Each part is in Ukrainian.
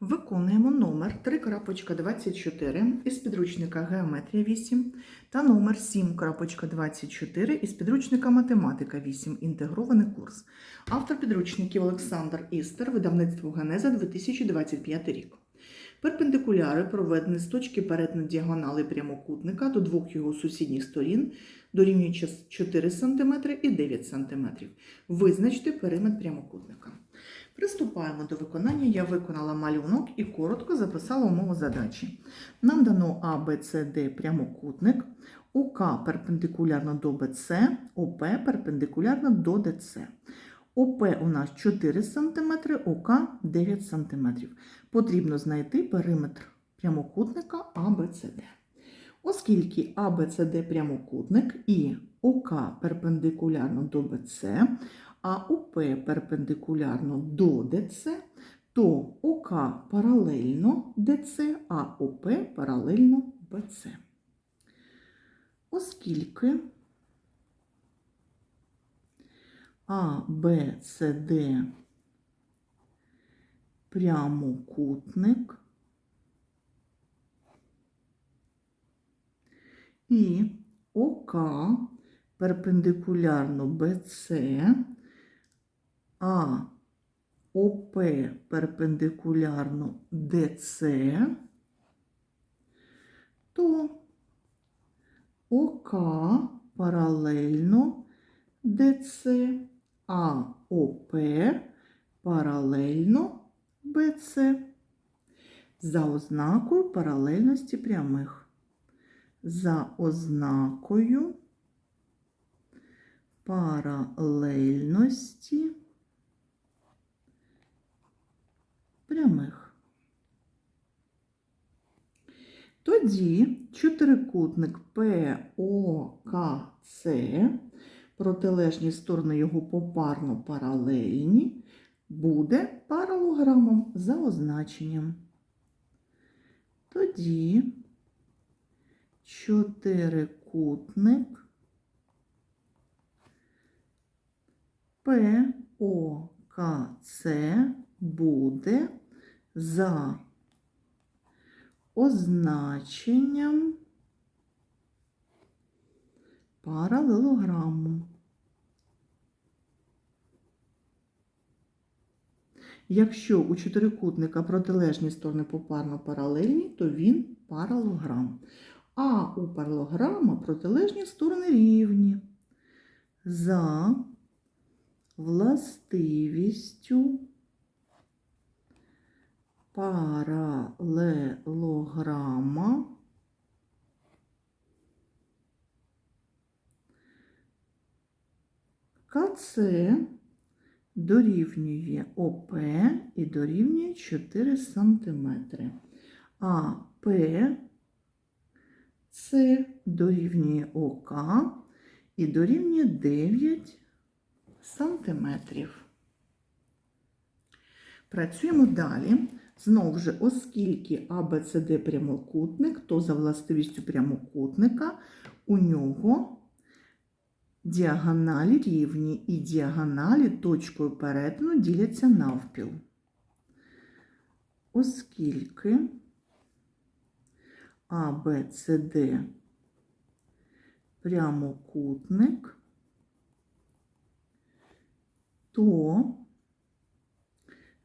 Виконуємо номер 3.24 із підручника Геометрія 8 та номер 7.24 із підручника Математика 8. Інтегрований курс. Автор підручників Олександр Істер, видавництво Генеза 2025 рік. Перпендикуляри проведені з точки перетину діагонали прямокутника до двох його сусідніх сторін, дорівнюючи 4 см і 9 см. Визначте периметр прямокутника. Приступаємо до виконання. Я виконала малюнок і коротко записала умову задачі. Нам дано А, Б, С, Д прямокутник, ОК перпендикулярно до БЦ, ОП перпендикулярно до ДЦ. ОП у нас 4 см, ОК 9 см. Потрібно знайти периметр прямокутника ABCD. Оскільки ABCD прямокутник і ОК перпендикулярно до БЦ, а ОП перпендикулярно до ДЦ, то ОК паралельно ДЦ, а ОП паралельно БЦ. Оскільки А, Б, С, Д прямокутник і ОК перпендикулярно БЦ, а. ОП перпендикулярно ДЦ, то ОК паралельно ДЦ, а ОП паралельно БЦ. За ознакою паралельності прямих. За ознакою паралельності прямих. Тоді чотирикутник ПОКЦ, протилежні сторони його попарно паралельні, буде паралограмом за означенням. Тоді чотирикутник ПОКЦ буде за означенням паралелограму. Якщо у чотирикутника протилежні сторони попарно паралельні, то він паралограм. А у паралограма протилежні сторони рівні. За властивістю паралелограма КЦ дорівнює ОП і дорівнює 4 см. А П С дорівнює ОК і дорівнює 9 см. Працюємо далі. Знову ж, оскільки ABCD прямокутник, то за властивістю прямокутника у нього діагоналі рівні і діагоналі точкою перетину діляться навпіл. Оскільки ABCD прямокутник, то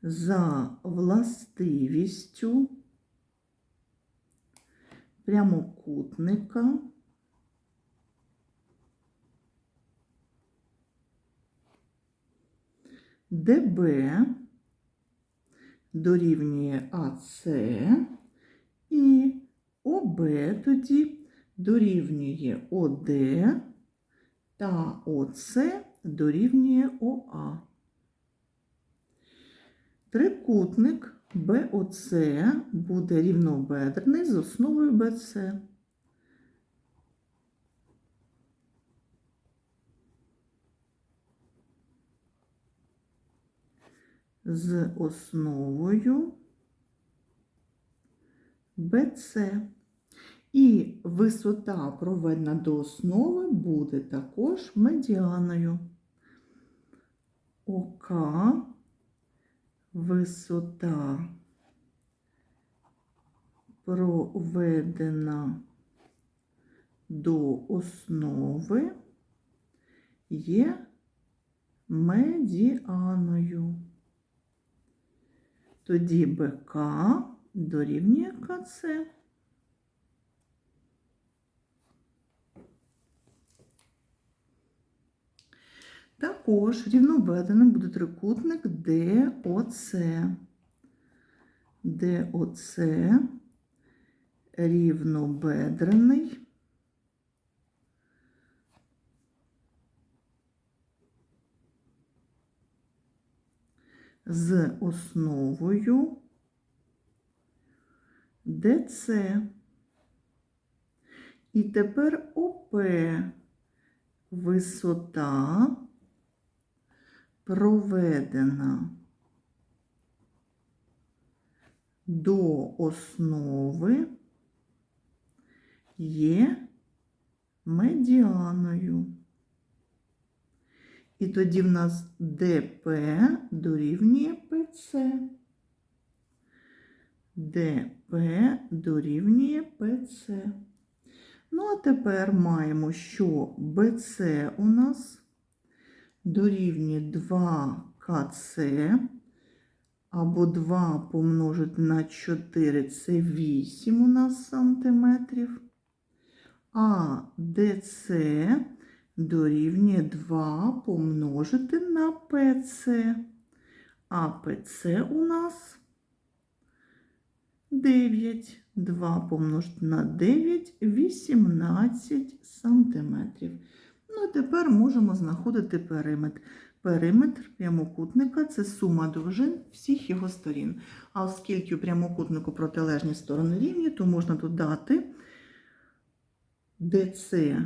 за властивістю прямокутника ДБ дорівнює АС і ОБ тоді дорівнює ОД та ОС дорівнює ОА. Трикутник БОЦ буде рівнобедрений з основою БЦ. З основою БЦ. І висота, проведена до основи, буде також медіаною. ОК висота проведена до основи є медіаною. Тоді БК дорівнює КЦ. Також рівноведеним буде трикутник ДОЦ. ДОЦ рівнобедрений. З основою ДЦ. І тепер ОП висота проведена до основи є медіаною. І тоді в нас ДП дорівнює ПЦ. ДП дорівнює ПЦ. Ну, а тепер маємо, що БЦ у нас дорівнює 2 КЦ, або 2 помножити на 4 це 8 у нас сантиметрів. А ДЦ дорівнює 2 помножити на ПЦ. А ПЦ у нас 9. 2 помножити на 9 18 сантиметрів. Ну, і тепер можемо знаходити периметр. Периметр прямокутника це сума довжин всіх його сторін. А оскільки у прямокутнику протилежні сторони рівні, то можна додати DC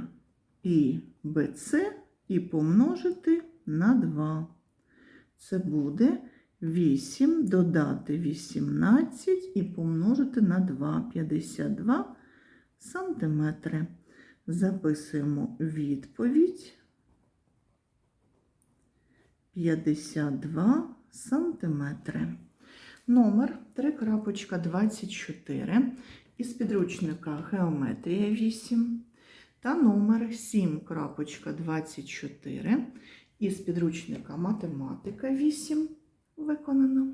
і BC і помножити на 2. Це буде 8 додати 18 і помножити на 2 52 сантиметри. Записуємо відповідь. 52 сантиметри. Номер 3.24 із підручника Геометрія 8 та номер 7.24 із підручника Математика 8 виконано.